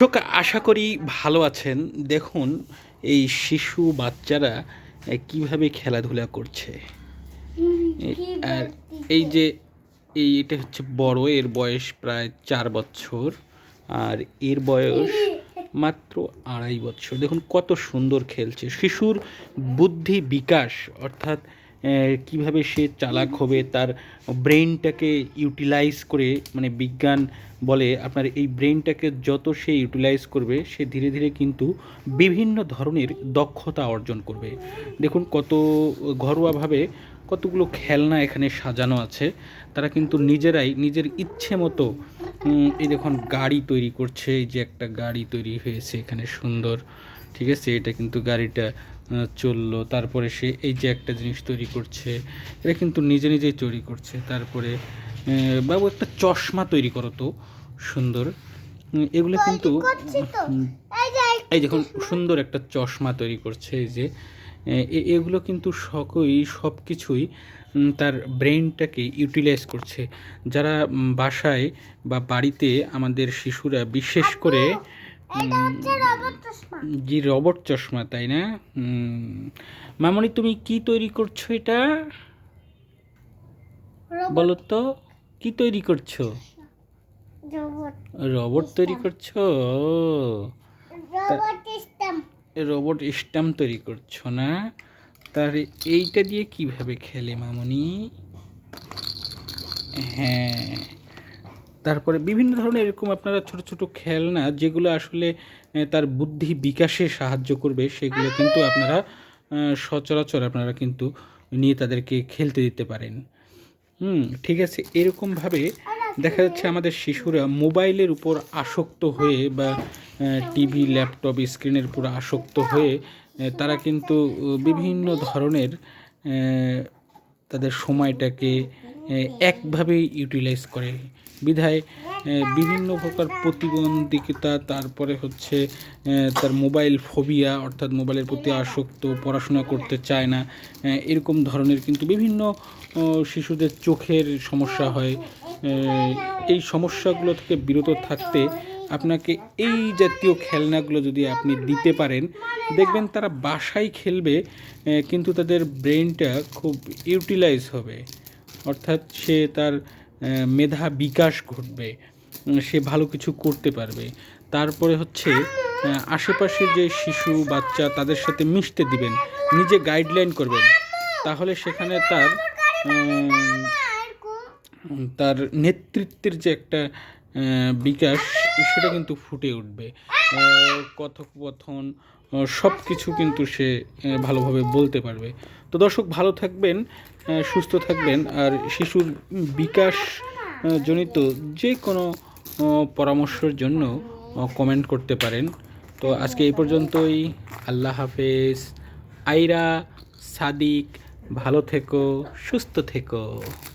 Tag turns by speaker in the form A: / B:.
A: দর্শক আশা করি ভালো আছেন। দেখুন এই শিশু বাচ্চারা কীভাবে খেলাধুলা করছে। আর এই যে এই এটা হচ্ছে বড় এর বয়স প্রায় চার বছর। আর এর বয়স মাত্র আড়াই বছর। দেখুন কত সুন্দর খেলছে। শিশুর বুদ্ধি বিকাশ অর্থাৎ কীভাবে সে চালাক হবে, তার ব্রেনটাকে ইউটিলাইজ করে মানে বিজ্ঞান বলে আপনার এই ব্রেনটাকে যত সে ইউটিলাইজ করবে, সে ধীরে ধীরে কিন্তু বিভিন্ন ধরনের দক্ষতা অর্জন করবে। দেখুন কত ঘরোয়াভাবে কতগুলো খেলনা এখানে সাজানো আছে। তারা কিন্তু নিজেরাই, নিজের ইচ্ছে মতো এই দেখুন গাড়ি তৈরি করছে, এই যে একটা গাড়ি তৈরি হয়েছে, এখানে সুন্দর, ঠিক আছে? এটা কিন্তু গাড়িটা চলল। তারপরে সে এই যে একটা জিনিস তৈরি করছে এটা কিন্তু নিজে নিজেই তৈরি করছে। তারপরে বাবু একটা চশমা তৈরি করো তো সুন্দর। এগুলো কিন্তু এই দেখুন সুন্দর একটা চশমা তৈরি করছে এই যে। এগুলো কিন্তু সকই সব কিছুই তার ব্রেনটাকে ইউটিলাইজ করছে। যারা বাসায় বা বাড়িতে আমাদের শিশুরা বিশেষ করে জি রবট চশমা তাই না? মামনি তুমি কি তৈরি করছ এটা? বলো তো কি তৈরি করছ? রবট তৈরি করছ? Robot stamp. তৈরি করছ না? তার এইটা দিয়ে কীভাবে খেলে মামনি? হ্যাঁ। তারপরে বিভিন্ন ধরনের এরকম আপনারা ছোট ছোট খেলনা যেগুলো আসলে তার বুদ্ধি বিকাশে সাহায্য করবে, সেগুলো কিন্তু আপনারা সচরাচর আপনারা কিন্তু নিয়ে তাদেরকে খেলতে দিতে পারেন। হুম, ঠিক আছে এরকমভাবে দেখা যাচ্ছে আমাদের শিশুরা মোবাইলের উপর আসক্ত হয়ে বা টিভি, ল্যাপটপ, স্ক্রিনের উপর আসক্ত হয়ে তারা কিন্তু বিভিন্ন ধরনের তাদের সময়টাকে একভাবেই ইউটিলাইজ করে। বিধায় বিভিন্ন প্রকার প্রতিবন্ধিতা তারপরে হচ্ছে তার মোবাইল ফোবিয়া, অর্থাৎ মোবাইলের প্রতি আসক্ত, পড়াশোনা করতে চায় না এরকম ধরনের কিন্তু বিভিন্ন শিশুদের চোখের সমস্যা হয় এই সমস্যাগুলো থেকে বিরত থাকতে আপনাকে এই জাতীয় খেলনাগুলো যদি আপনি দিতে পারেন, দেখবেন তারা বাসায় খেলবে কিন্তু তাদের ব্রেনটা খুব ইউটিলাইজ হবে, অর্থাৎ সে তার মেধা বিকাশ ঘটবে সে ভালো কিছু করতে পারবে। তারপরে হচ্ছে আশেপাশে যে শিশু, বাচ্চা তাদের সাথে মিশতে দিবেন, নিজে গাইডলাইন করবেন। তাহলে সেখানে তার তার নেতৃত্বের যে একটা বিকাশ, সেটা কিন্তু ফুটে উঠবে। কথোপকথন সব কিছু কিন্তু সে ভালোভাবে বলতে পারবে। তো দর্শক, ভালো থাকবেন সুস্থ থাকবেন, আর শিশুর বিকাশ জনিত যে কোনো পরামর্শের জন্য কমেন্ট করতে পারেন। তো আজকে এই পর্যন্তই। আল্লাহ হাফেজ। আইরা, সাদিক, ভালো থেকো, সুস্থ থেকো।